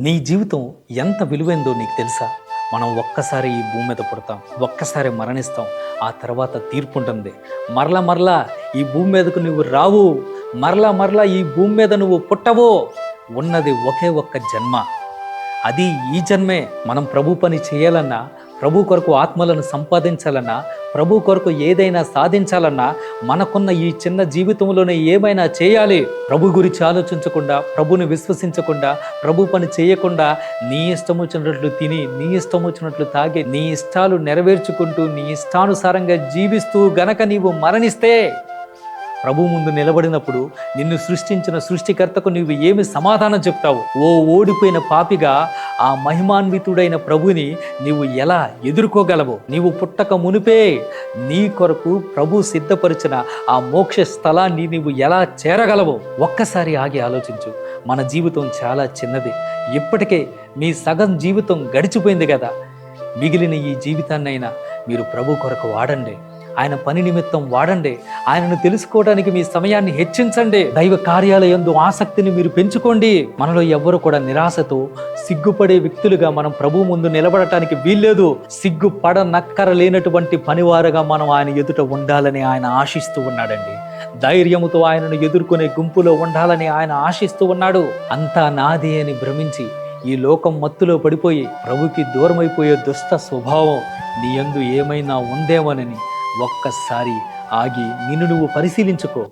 నీ జీవితం ఎంత విలువైందో నీకు తెలుసా? మనం ఒక్కసారి ఈ భూమి మీద పుడతాం ఒక్కసారి మరణిస్తాం ఆ తర్వాత తీర్పు ఉంటుంది. మరలా మరలా ఈ భూమి మీదకు నువ్వు రావు. మరలా మరలా ఈ భూమి మీద నువ్వు పుట్టవో. ఉన్నది ఒకే ఒక్క జన్మ. అది ఈ జన్మే. మనం ప్రభు పని చేయాలన్నా ప్రభు కొరకు ఆత్మలను సంపాదించాలన్నా ప్రభు కొరకు ఏదైనా సాధించాలన్నా మనకున్న ఈ చిన్న జీవితంలోనే ఏమైనా చేయాలి? ప్రభు గురించి ఆలోచించకుండా ప్రభుని విశ్వసించకుండా ప్రభు పని చేయకుండా నీ ఇష్టం వచ్చినట్లు తిని నీ ఇష్టం వచ్చినట్లు తాగి నీ ఇష్టాలు నెరవేర్చుకుంటూ నీ ఇష్టానుసారంగా జీవిస్తూ గనక నీవు మరణిస్తే ప్రభు ముందు నిలబడినప్పుడు నిన్ను సృష్టించిన సృష్టికర్తకు నీవు ఏమి సమాధానం చెప్తావు? ఓ ఓడిపోయిన పాపిగా ఆ మహిమాన్వితుడైన ప్రభుని నీవు ఎలా ఎదుర్కోగలవు నీవు పుట్టక మునిపే నీ కొరకు ప్రభు సిద్ధపరిచిన ఆ మోక్ష స్థలాన్ని నీవు ఎలా చేరగలవు ఒక్కసారి ఆగి ఆలోచించు. మన జీవితం చాలా చిన్నది. ఇప్పటికే మీ సగం జీవితం గడిచిపోయింది కదా. మిగిలిన ఈ జీవితాన్నైనా మీరు ప్రభు కొరకు వాడండి. ఆయన పని నిమిత్తం వాడండి. ఆయనను తెలుసుకోవడానికి మీ సమయాన్ని హెచ్చించండి. దైవ కార్యాలయందు ఆసక్తిని మీరు పెంచుకోండి. మనలో ఎవ్వరు కూడా నిరాశతో సిగ్గుపడే వ్యక్తులుగా మనం ప్రభు ముందు నిలబడటానికి వీల్లేదు. సిగ్గుపడ నక్కర లేనటువంటి పనివారుగా మనం ఆయన ఎదుట ఉండాలని ఆయన ఆశిస్తూ ఉన్నాడండి. ధైర్యముతో ఆయనను ఎదుర్కొనే గుంపులో ఉండాలని ఆయన ఆశిస్తూ ఉన్నాడు. అంతా నాదే అని భ్రమించి ఈ లోకం మత్తులో పడిపోయి ప్రభుకి దూరమైపోయే దుష్ట స్వభావం నీ యందు ఏమైనా ఉందేమోనని ఒక్కసారి ఆగి నిన్ను నువ్వు పరిశీలించుకో.